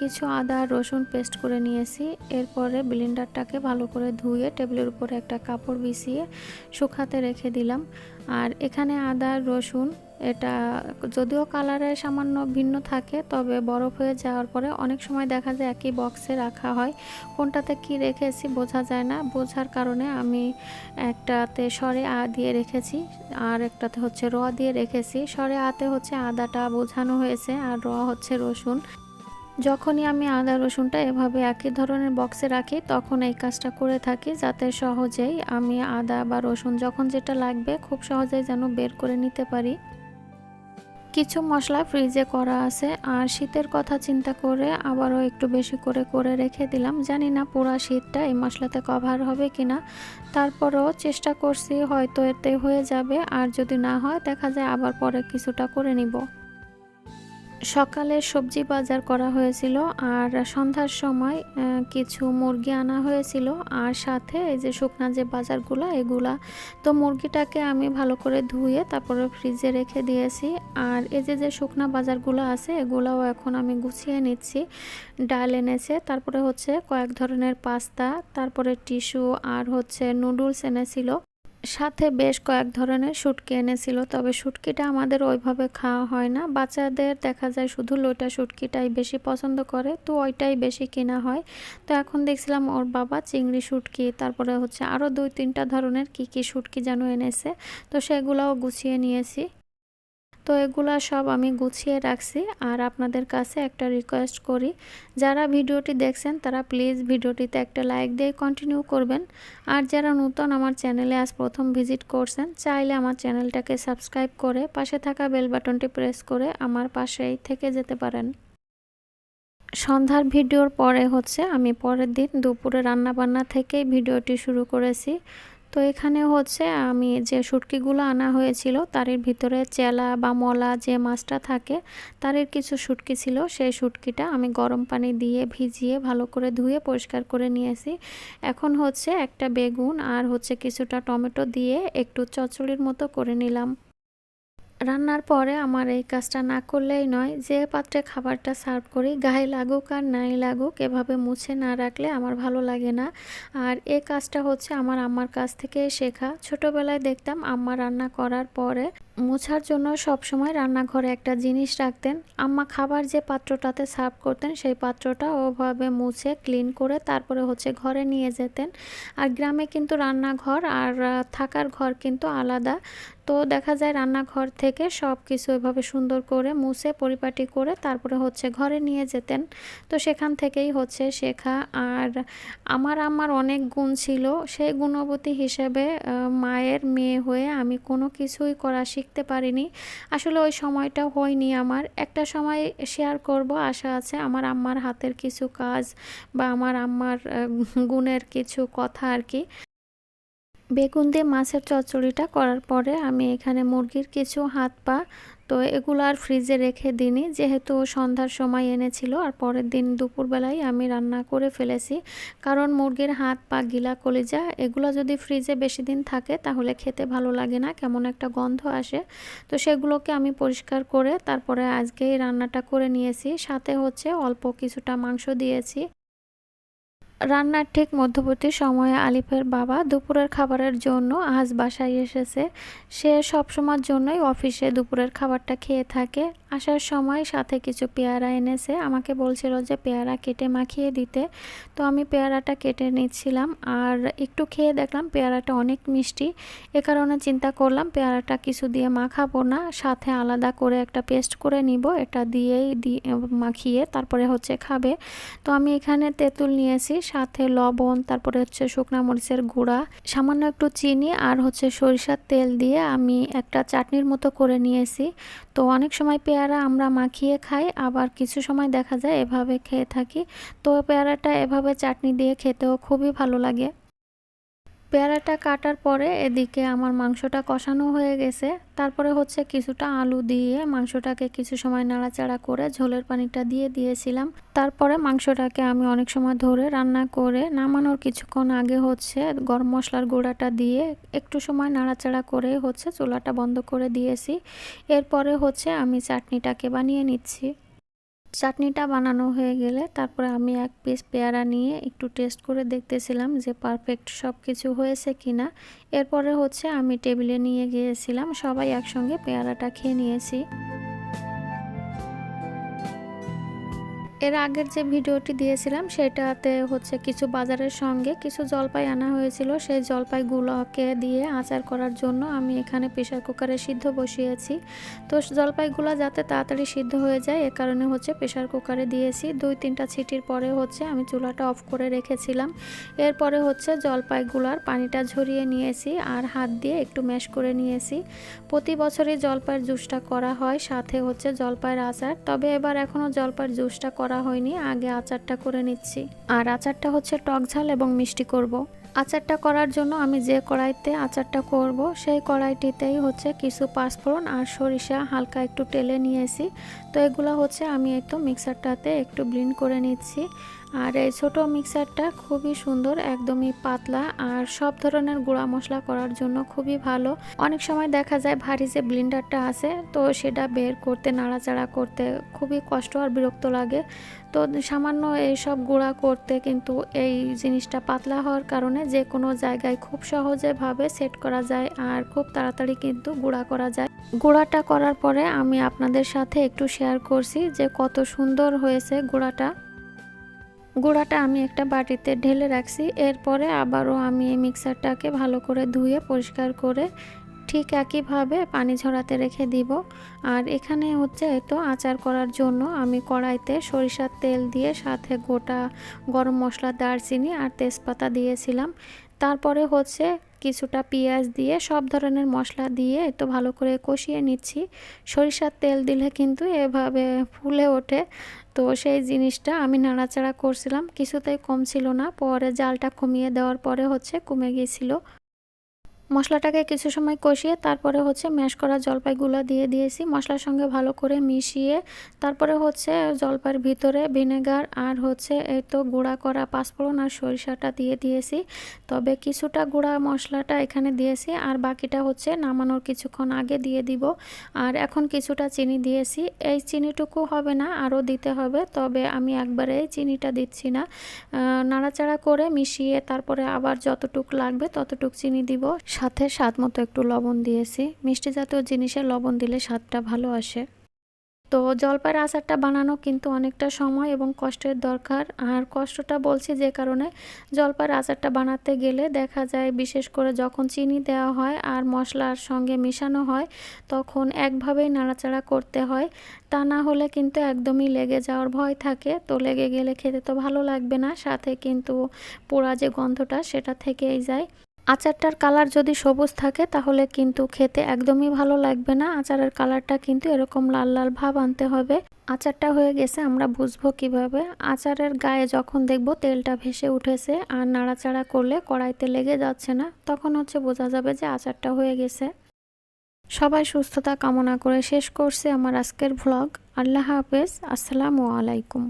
কিছু আদা, রসুন পেস্ট করে নিয়েছি। এরপরে ব্লেন্ডারটাকে ভালো করে ধুয়ে টেবিলের উপরে একটা কাপড় বিছিয়ে শুকাতে রেখে দিলাম। আর এখানে আদা, রসুন, এটা যদিও কালারে সামান্য ভিন্ন থাকে, তবে বরফ হয়ে যাওয়ার পরে অনেক সময় দেখা যায় একই বক্সে রাখা হয়। কোনটাতে কি রেখেছি বোঝা যায় না। বোঝার কারণে আমি একটাতে সরে আ দিয়ে রেখেছি, আর একটাতে হচ্ছে র দিয়ে রেখেছি। সরে আতে হচ্ছে আদাটা বোঝানো হয়েছে, আর র হচ্ছে রসুন। যখনই আমি আদা, রসুনটা এভাবে একই ধরনের বক্সে রাখি, তখন এই কাজটা করে থাকি যাতে সহজেই আমি আদা বা রসুন যখন যেটা লাগবে খুব সহজেই যেন বের করে নিতে পারি। কিছু মশলা ফ্রিজে করা আছে, আর শীতের কথা চিন্তা করে আবারও একটু বেশি করে করে রেখে দিলাম। জানি না পুরো শীতটা এই মশলাতে কভার হবে কিনা। তারপরেও চেষ্টা করছি, হয়তো এতে হয়ে যাবে, আর যদি না হয় দেখা যায় আবার পরে কিছুটা করে নিব। সকালে সবজি বাজার করা হয়েছিল আর সন্ধ্যার সময় কিছু মুরগি আনা হয়েছিল আর সাথে এই যে শুকনা যে বাজারগুলো, এগুলা তো মুরগিটাকে আমি ভালো করে ধুয়ে তারপরে ফ্রিজে রেখে দিয়েছি। আর এই যে যে শুকনা বাজারগুলো আছে, এগুলাও এখন আমি গুছিয়ে নিচ্ছি। ডাল এনেছে, তারপরে হচ্ছে কয়েক ধরনের পাস্তা, তারপরে টিস্যু আর হচ্ছে নুডলস এনেছিল। সাথে বেশ কয়েক ধরনের শুটকি এনেছিল, তবে শুটকিটা আমাদের ওইভাবে খাওয়া হয় না। বাচ্চাদের দেখা যায় শুধু লোটা শুটকিটাই বেশি পছন্দ করে, তো ওইটাই বেশি কেনা হয়। তো এখন দেখছিলাম ওর বাবা চিংড়ি শুটকি, তারপরে হচ্ছে আরও দুই তিনটা ধরনের কি কি শুটকি যেন এনেছে, তো সেগুলোও গুছিয়ে নিয়েছি। তো এগুলা সব আমি গুছিয়ে রাখছি। আর আপনাদের কাছে একটা রিকোয়েস্ট করি, যারা ভিডিওটি দেখছেন তারা প্লিজ ভিডিওটিতে একটা লাইক দিয়ে কন্টিনিউ করবেন। আর যারা নতুন আমার চ্যানেলে আজ প্রথম ভিজিট করছেন, চাইলে আমার চ্যানেলটাকে সাবস্ক্রাইব করে পাশে থাকা বেল বাটনটি প্রেস করে আমার পাশেই থেকে যেতে পারেন। সন্ধ্যার ভিডিওর পরে হচ্ছে আমি পরের দিন দুপুরে রান্নাবান্না থেকেই ভিডিওটি শুরু করেছি। তো এখানে হচ্ছে আমি যে শুটকিগুলো আনা হয়েছিল, তার ভিতরে চেলা বা মলা যে মাছটা থাকে, তার কিছু শুটকি ছিল। সেই শুটকিটা আমি গরম পানি দিয়ে ভিজিয়ে ভালো করে ধুয়ে পরিষ্কার করে নিয়েছি। এখন হচ্ছে একটা বেগুন আর হচ্ছে কিছুটা টমেটো দিয়ে একটু চচড়ির মতো করে নিলাম। রান্নার পরে আমার এই কাজটা না করলেই নয়, যে পাত্রে খাবারটা সার্ভ করি, গায়ে লাগুক আর নাই লাগুক, এভাবে মুছে না রাখলে আমার ভালো লাগে না। আর এই কাজটা হচ্ছে আমার আম্মার কাছ থেকে শেখা। ছোটবেলায় দেখতাম আম্মা রান্না করার পরে মোছার জন্য সবসময় রান্নাঘরে একটা জিনিস রাখতেন। আম্মা খাবার যে পাত্রটাতে সার্ভ করতেন, সেই পাত্রটা ওভাবে মুছে, ক্লিন করে তারপরে হচ্ছে ঘরে নিয়ে যেতেন। আর গ্রামে কিন্তু রান্নাঘর আর থাকার ঘর কিন্তু আলাদা। তো দেখা যায় রান্নাঘর থেকে সব কিছু এভাবে সুন্দর করে মুছে, পরিপাটি করে তারপরে হচ্ছে ঘরে নিয়ে যেতেন। তো সেখান থেকেই হচ্ছে শেখা। আর আমার আমার অনেক গুণ ছিল। সেই গুণবতী হিসেবে মায়ের মেয়ে হয়ে আমি কোনো কিছুই করা শিখতে পারিনি। আসলে ওই সময়টা হয়নি আমার। একটা সময় শেয়ার করব, আশা আছে আমার আম্মার হাতের কিছু কাজ বা আমার আম্মার গুণের কিছু কথা আর কি। বেগুন দিয়ে মাছের চচ্চড়িটা করার পরে আমি এখানে মুরগির কিছু হাত পা, তো এগুলো আর ফ্রিজে রেখে দিইনি। যেহেতু সন্ধ্যার সময় এনেছিল আর পরের দিন দুপুরবেলায় আমি রান্না করে ফেলেছি। কারণ মুরগির হাত পা, গিলা, কলিজা এগুলো যদি ফ্রিজে বেশি দিন থাকে তাহলে খেতে ভালো লাগে না, কেমন একটা গন্ধ আসে। তো সেগুলোকে আমি পরিষ্কার করে তারপরে আজকেই রান্নাটা করে নিয়েছি। সাথে হচ্ছে অল্প কিছুটা মাংস দিয়েছি। রান্নার ঠিক মধ্যবর্তী সময়ে আলিফের বাবা দুপুরের খাবারের জন্য আজ বাসায় এসেছে। সে সবসময়ের জন্যই অফিসে দুপুরের খাবারটা খেয়ে থাকে। আসার সময় সাথে কিছু পেয়ারা এনেছে। আমাকে বলছিল যে পেয়ারা কেটে মাখিয়ে দিতে। তো আমি পেয়ারাটা কেটে নিচ্ছিলাম আর একটু খেয়ে দেখলাম পেয়ারাটা অনেক মিষ্টি। এ কারণে চিন্তা করলাম পেয়ারাটা কিছু দিয়ে মাখাবো না, সাথে আলাদা করে একটা পেস্ট করে নিব। এটা দিয়েই দিয়ে মাখিয়ে তারপরে হচ্ছে খাবে। তো আমি এখানে তেঁতুল নিয়েছি, সাথে লবণ, তারপরে হচ্ছে শুকনা মরিচের গুঁড়া, সামান্য একটু চিনি আর হচ্ছে সরিষার তেল দিয়ে আমি একটা চাটনির মতো করে নিয়েছি। তো অনেক সময় পেয়ারা আমরা মাখিয়ে খাই, আবার কিছু সময় দেখা যায় এভাবে খেয়ে থাকি। তো পেয়ারাটা এভাবে চাটনি দিয়ে খেতেও খুবই ভালো লাগে। পেয়ারাটা কাটার পরে এদিকে আমার মাংসটা কষানো হয়ে গেছে। তারপরে হচ্ছে কিছুটা আলু দিয়ে মাংসটাকে কিছু সময় নাড়াচাড়া করে ঝোলের পানিটা দিয়ে দিয়েছিলাম। তারপরে মাংসটাকে আমি অনেক সময় ধরে রান্না করে নামানোর কিছুক্ষণ আগে হচ্ছে গরম মশলার গুঁড়াটা দিয়ে একটু সময় নাড়াচাড়া করে হচ্ছে চুলাটা বন্ধ করে দিয়েছি। এরপরে হচ্ছে আমি চাটনিটাকে বানিয়ে নিচ্ছি। চাটনিটা বানানো হয়ে গেলে তারপরে আমি এক পিস পেয়ারা নিয়ে একটু টেস্ট করে দেখতেছিলাম যে পারফেক্ট সব কিছু হয়েছে কি না এরপরে হচ্ছে আমি টেবিলে নিয়ে গিয়েছিলাম, সবাই একসঙ্গে পেয়ারাটা খেয়ে নিয়েছি। এর আগের যে ভিডিওটি দিয়েছিলাম, সেটাতে হচ্ছে কিছু বাজারের সঙ্গে কিছু জলপাই আনা হয়েছিল। সেই জলপাইগুলোকে দিয়ে আচার করার জন্য আমি এখানে প্রেশার কুকারে সিদ্ধ বসিয়েছি। তো জলপাইগুলো যাতে তাড়াতাড়ি সিদ্ধ হয়ে যায়, এ কারণে হচ্ছে প্রেশার কুকারে দিয়েছি। দুই তিনটা ছিটির পরে হচ্ছে আমি চুলাটা অফ করে রেখেছিলাম। এরপরে হচ্ছে জলপাইগুলার পানিটা ঝরিয়ে নিয়েছি আর হাত দিয়ে একটু ম্যাশ করে নিয়েছি। প্রতি বছরই জলপাইয়ের জুসটা করা হয়, সাথে হচ্ছে জলপাইয়ের আচার। তবে এবার এখনও জলপাইয়ের জুসটা হয়নি, আগে আচারটা করে নিচ্ছি। আর আচারটা হচ্ছে টক ঝাল এবং মিষ্টি করব। আচারটা করার জন্য আমি যে কড়াইতে আচারটা করব, সেই কড়াইটিতেই হচ্ছে কিছু পাঁচফোড়ন আর সরিষা হালকা একটু টেলে নিয়েছি। তো এগুলো হচ্ছে আমি একটু মিক্সারটাতে একটু ব্লিন্ড করে নিচ্ছি। আর এই ছোটো মিক্সারটা খুবই সুন্দর, একদমই পাতলা আর সব ধরনের গুঁড়া মশলা করার জন্য খুবই ভালো। অনেক সময় দেখা যায় ভারী যে ব্লিন্ডারটা আছে, তো সেটা বের করতে, নাড়াচাড়া করতে খুবই কষ্ট আর বিরক্ত লাগে। তো সামান্য এইসব গুঁড়া করতে কিন্তু এই জিনিসটা পাতলা হওয়ার কারণে যে কোনো জায়গায় খুব সহজেভাবে সেট করা যায় আর খুব তাড়াতাড়ি কিন্তু গুঁড়া করা যায়। গুঁড়াটা করার পরে আমি আপনাদের সাথে একটু শেয়ার করছি যে কত সুন্দর হয়েছে গুঁড়াটা। গুঁড়াটা আমি একটা বাটিতে ঢেলে রাখছি। এরপরে আবারও আমি এই মিক্সারটাকে ভালো করে ধুয়ে পরিষ্কার করে ঠিক একইভাবে পানি ঝরাতে রেখে দিব। আর এখানে হচ্ছে তো আচার করার জন্য আমি কড়াইতে সরিষার তেল দিয়ে সাথে গোটা গরম মশলা, দারচিনি আর তেজপাতা দিয়েছিলাম। তারপরে হচ্ছে কিছুটা পেঁয়াজ দিয়ে সব ধরনের মশলা দিয়ে একটু ভালো করে কষিয়ে নিচ্ছি। সরিষার তেল দিলে কিন্তু এভাবে ফুলে ওঠে। তো সেই জিনিসটা আমি নাড়াচাড়া করছিলাম, কিছুতেই কম ছিল না। পরে জালটা কমিয়ে দেওয়ার পরে হচ্ছে কমে গিয়েছিল মশলাটাকে কিছু সময় কষিয়ে তারপরে হচ্ছে ম্যাশ করা জলপাইগুলো দিয়ে দিয়েছি। মশলার সঙ্গে ভালো করে মিশিয়ে তারপরে হচ্ছে জলপাইয়ের ভিতরে ভিনেগার আর হচ্ছে এই তো গুঁড়া করা পাঁচফোড়ন আর সরিষাটা দিয়ে দিয়েছি। তবে কিছুটা গুঁড়া মশলাটা এখানে দিয়েছি আর বাকিটা হচ্ছে নামানোর কিছুক্ষণ আগে দিয়ে দিব। আর এখন কিছুটা চিনি দিয়েছি। এই চিনিটুকু হবে না, আরও দিতে হবে, তবে আমি একবারে চিনিটা দিচ্ছি না। নাড়াচাড়া করে মিশিয়ে তারপরে আবার যতটুক লাগবে ততটুক চিনি দিব। সাথে স্বাদ মতো একটু লবণ দিয়েছি। মিষ্টি জাতীয় জিনিসে লবণ দিলে স্বাদটা ভালো আসে। তো জলপাইয়ের আচারটা বানানো কিন্তু অনেকটা সময় এবং কষ্টের দরকার। আর কষ্টটা বলছি যে কারণে জলপাইয়ের আচারটা বানাতে গেলে দেখা যায়, বিশেষ করে যখন চিনি দেওয়া হয় আর মশলার সঙ্গে মেশানো হয়, তখন একভাবেই নাড়াচাড়া করতে হয়। তা না হলে কিন্তু একদমই লেগে যাওয়ার ভয় থাকে। তো লেগে গেলে খেতে তো ভালো লাগবে না। সাথে কিন্তু পোড়া যে গন্ধটা, সেটা থেকেই যায়। আচারটার কালার যদি সবুজ থাকে, তাহলে কিন্তু খেতে একদমই ভালো লাগবে না। আচারের কালারটা কিন্তু এরকম লাল লাল ভাব আনতে হবে। আচারটা হয়ে গেছে, আমরা বুঝব কীভাবে। আচারের গায়ে যখন দেখব তেলটা ভেসে উঠেছে, আর নাড়াচাড়া করলে কড়াইতে লেগে যাচ্ছে না, তখন হচ্ছে বোঝা যাবে যে আচারটা হয়ে গেছে। সবাই সুস্থতা কামনা করে শেষ করছে আমার আজকের ভ্লগ আল্লাহ হাফেজ, আসসালামু আলাইকুম।